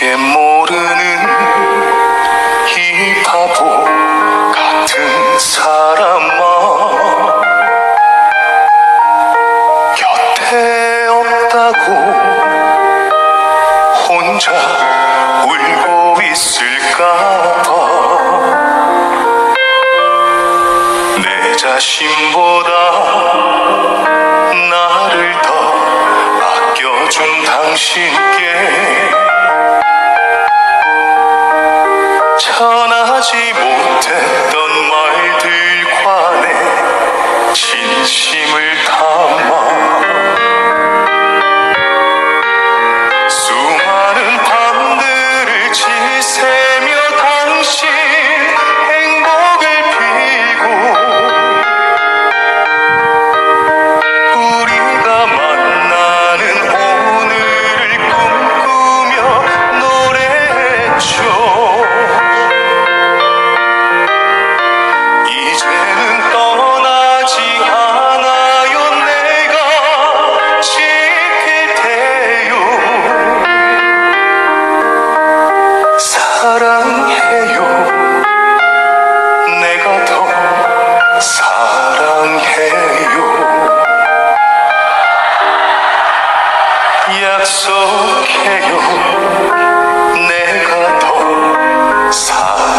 밖에 모르는 이 바보 같은 사람아. 곁에 없다고 혼자 울고 있을까봐. 내 자신보다 나를 더 아껴준 당신께 심을 담 사랑해요. 내가 더 사랑해요. 약속해요. 내가 더 사랑하겠소